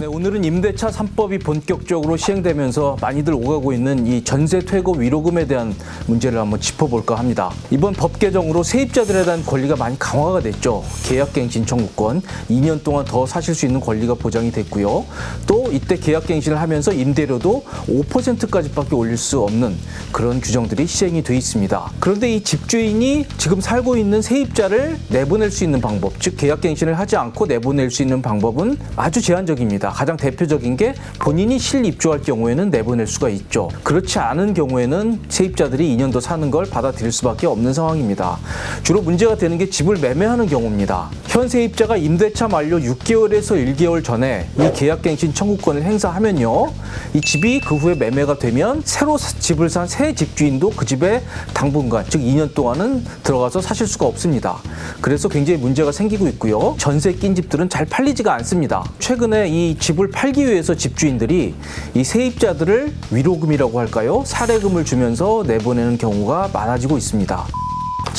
네, 오늘은 임대차 3법이 본격적으로 시행되면서 많이들 오가고 있는 이 전세 퇴거 위로금에 대한 문제를 한번 짚어볼까 합니다. 이번 법 개정으로 세입자들에 대한 권리가 많이 강화가 됐죠. 계약갱신 청구권 2년 동안 더 사실 수 있는 권리가 보장이 됐고요. 또 이때 계약갱신을 하면서 임대료도 5%까지밖에 올릴 수 없는 그런 규정들이 시행이 돼 있습니다. 그런데 이 집주인이 지금 살고 있는 세입자를 내보낼 수 있는 방법, 즉 계약갱신을 하지 않고 내보낼 수 있는 방법은 아주 제한적입니다. 가장 대표적인 게 본인이 실입주할 경우에는 내보낼 수가 있죠. 그렇지 않은 경우에는 세입자들이 2년 더 사는 걸 받아들일 수밖에 없는 상황입니다. 주로 문제가 되는 게 집을 매매하는 경우입니다. 현 세입자가 임대차 만료 6개월에서 1개월 전에 이 계약갱신 청구권을 행사하면요. 이 집이 그 후에 매매가 되면 새로 사- 집을 산 새 집주인도 그 집에 당분간 즉 2년 동안은 들어가서 사실 수가 없습니다. 그래서 굉장히 문제가 생기고 있고요. 전세 낀 집들은 잘 팔리지가 않습니다. 최근에 이 집을 팔기 위해서 집주인들이 이 세입자들을 위로금이라고 할까요? 사례금을 주면서 내보내는 경우가 많아지고 있습니다.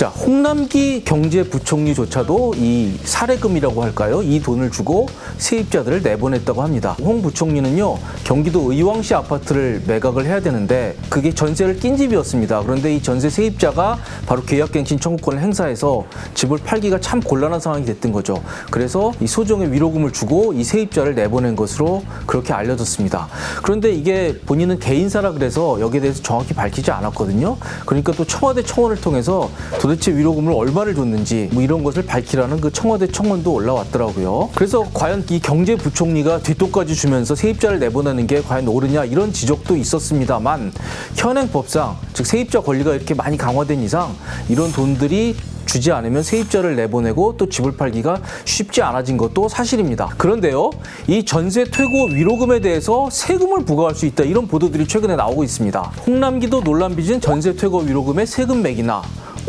자, 홍남기 경제부총리조차도 이 사례금이라고 할까요? 이 돈을 주고 세입자들을 내보냈다고 합니다. 홍 부총리는요, 경기도 의왕시 아파트를 매각을 해야 되는데 그게 전세를 낀 집이었습니다. 그런데 이 전세 세입자가 바로 계약갱신 청구권을 행사해서 집을 팔기가 참 곤란한 상황이 됐던 거죠. 그래서 이 소정의 위로금을 주고 이 세입자를 내보낸 것으로 그렇게 알려졌습니다. 그런데 이게 본인은 개인사라 그래서 여기에 대해서 정확히 밝히지 않았거든요. 그러니까 또 청와대 청원을 통해서 도대체 위로금을 얼마를 줬는지 뭐 이런 것을 밝히라는 그 청와대 청원도 올라왔더라고요. 그래서 과연 이 경제부총리가 뒷돈까지 주면서 세입자를 내보내는 게 과연 옳으냐 이런 지적도 있었습니다만 현행 법상 즉 세입자 권리가 이렇게 많이 강화된 이상 이런 돈들이 주지 않으면 세입자를 내보내고 또 집을 팔기가 쉽지 않아진 것도 사실입니다. 그런데요, 이 전세 퇴고 위로금에 대해서 세금을 부과할 수 있다 이런 보도들이 최근에 나오고 있습니다. 홍남기도 논란 빚은 전세 퇴거 위로금에 세금 매기나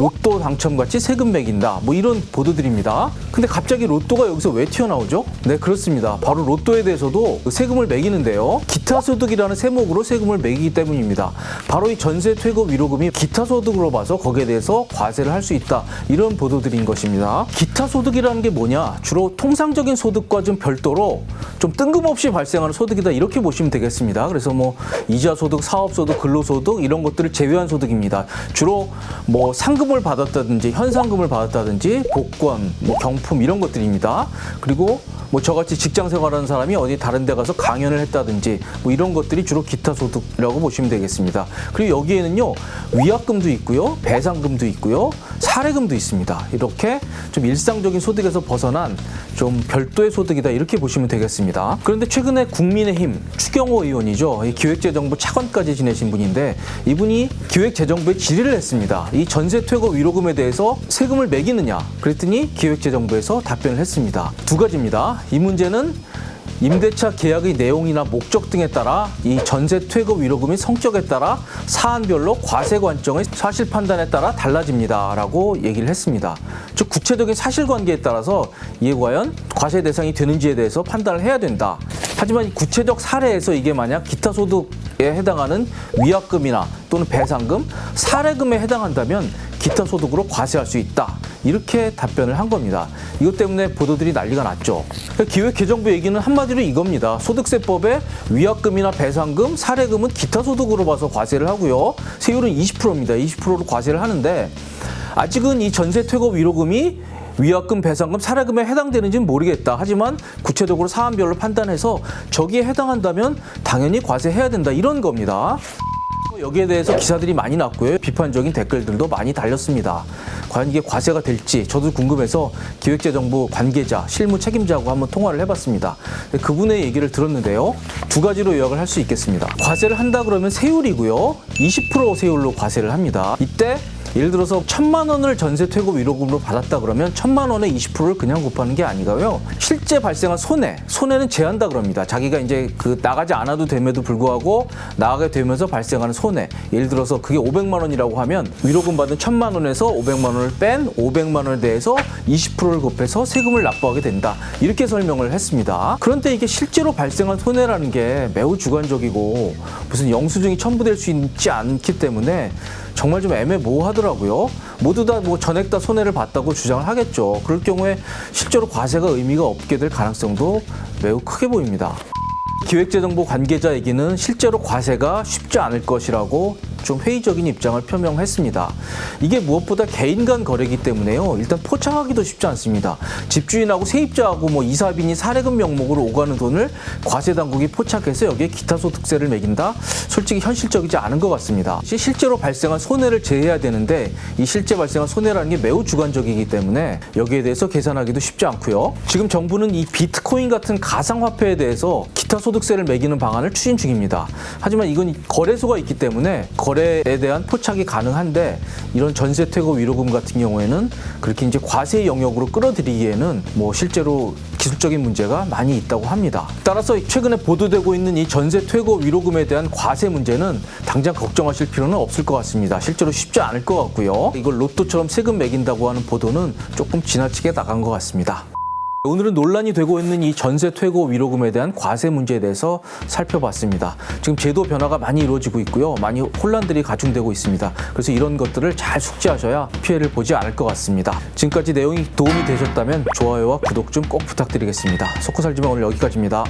로또 당첨 같이 세금 매긴다 뭐 이런 보도들입니다. 근데 갑자기 로또가 여기서 왜 튀어나오죠? 네 그렇습니다. 바로 로또에 대해서도 세금을 매기는데요. 기타 소득이라는 세목으로 세금을 매기기 때문입니다. 바로 이 전세 퇴거 위로금이 기타 소득으로 봐서 거기에 대해서 과세를 할 수 있다 이런 보도들인 것입니다. 기타 소득이라는 게 뭐냐? 주로 통상적인 소득과 좀 별도로 좀 뜬금없이 발생하는 소득이다 이렇게 보시면 되겠습니다. 그래서 뭐 이자 소득, 사업 소득, 근로 소득 이런 것들을 제외한 소득입니다. 주로 뭐 상 금을 받았다든지 현상금을 받았다든지 복권, 뭐 경품 이런 것들입니다. 그리고 뭐 저같이 직장 생활하는 사람이 어디 다른 데 가서 강연을 했다든지 뭐 이런 것들이 주로 기타 소득이라고 보시면 되겠습니다. 그리고 여기에는요 위약금도 있고요 배상금도 있고요 사례금도 있습니다. 이렇게 좀 일상적인 소득에서 벗어난 좀 별도의 소득이다 이렇게 보시면 되겠습니다. 그런데 최근에 국민의힘 추경호 의원이죠. 이 기획재정부 차관까지 지내신 분인데 이분이 기획재정부에 질의를 했습니다. 이 전세 퇴거 위로금에 대해서 세금을 매기느냐 그랬더니 기획재정부에서 답변을 했습니다. 두 가지입니다. 이 문제는 임대차 계약의 내용이나 목적 등에 따라 이 전세 퇴거 위로금의 성격에 따라 사안별로 과세 관점의 사실 판단에 따라 달라집니다라고 얘기를 했습니다. 즉 구체적인 사실관계에 따라서 이게 과연 과세 대상이 되는지에 대해서 판단을 해야 된다. 하지만 이 구체적 사례에서 이게 만약 기타 소득에 해당하는 위약금이나 또는 배상금, 사례금에 해당한다면 기타 소득으로 과세할 수 있다. 이렇게 답변을 한 겁니다. 이것 때문에 보도들이 난리가 났죠. 그러니까 기획개정부 얘기는 한마디로 이겁니다. 소득세법에 위약금이나 배상금, 사례금은 기타 소득으로 봐서 과세를 하고요. 세율은 20%입니다. 20%로 과세를 하는데 아직은 이 전세 퇴거 위로금이 위약금, 배상금, 사례금에 해당되는지는 모르겠다. 하지만 구체적으로 사안별로 판단해서 저기에 해당한다면 당연히 과세해야 된다. 이런 겁니다. 여기에 대해서 기사들이 많이 났고요. 비판적인 댓글들도 많이 달렸습니다. 과연 이게 과세가 될지 저도 궁금해서 기획재정부 관계자, 실무 책임자하고 한번 통화를 해봤습니다. 그분의 얘기를 들었는데요. 두 가지로 요약을 할 수 있겠습니다. 과세를 한다 그러면 세율이고요. 20% 세율로 과세를 합니다. 이때 예를 들어서 천만 원을 전세 퇴거 위로금으로 받았다 그러면 천만 원에 20%를 그냥 곱하는 게 아니고요. 실제 발생한 손해, 손해는 제한다 그럽니다. 자기가 이제 그 나가지 않아도 됨에도 불구하고 나가게 되면서 발생하는 손해. 예를 들어서 그게 500만 원이라고 하면 위로금 받은 천만 원에서 500만 원을 뺀 500만 원에 대해서 20%를 곱해서 세금을 납부하게 된다. 이렇게 설명을 했습니다. 그런데 이게 실제로 발생한 손해라는 게 매우 주관적이고 무슨 영수증이 첨부될 수 있지 않기 때문에 정말 좀 애매모호하더라고요. 모두 다 뭐 전액 다 손해를 봤다고 주장을 하겠죠. 그럴 경우에 실제로 과세가 의미가 없게 될 가능성도 매우 크게 보입니다. 기획재정부 관계자에게는 실제로 과세가 쉽지 않을 것이라고 좀 회의적인 입장을 표명했습니다. 이게 무엇보다 개인 간 거래이기 때문에요. 일단 포착하기도 쉽지 않습니다. 집주인하고 세입자하고 뭐 이사빈이 사례금 명목으로 오가는 돈을 과세 당국이 포착해서 여기에 기타 소득세를 매긴다? 솔직히 현실적이지 않은 것 같습니다. 시- 실제로 발생한 손해를 제해야 되는데 이 실제 발생한 손해라는 게 매우 주관적이기 때문에 여기에 대해서 계산하기도 쉽지 않고요. 지금 정부는 이 비트코인 같은 가상화폐에 대해서 기타 소득 세를 매기는 방안을 추진 중입니다. 하지만 이건 거래소가 있기 때문에 거래에 대한 포착이 가능한데 이런 전세 퇴거 위로금 같은 경우에는 그렇게 이제 과세 영역으로 끌어들이기에는 뭐 실제로 기술적인 문제가 많이 있다고 합니다. 따라서 최근에 보도되고 있는 이 전세 퇴거 위로금에 대한 과세 문제는 당장 걱정하실 필요는 없을 것 같습니다. 실제로 쉽지 않을 것 같고요. 이걸 로또처럼 세금 매긴다고 하는 보도는 조금 지나치게 나간 것 같습니다. 오늘은 논란이 되고 있는 이 전세 퇴거 위로금에 대한 과세 문제에 대해서 살펴봤습니다. 지금 제도 변화가 많이 이루어지고 있고요. 많이 혼란들이 가중되고 있습니다. 그래서 이런 것들을 잘 숙지하셔야 피해를 보지 않을 것 같습니다. 지금까지 내용이 도움이 되셨다면 좋아요와 구독 좀 꼭 부탁드리겠습니다. 속고 살지만 오늘 여기까지입니다.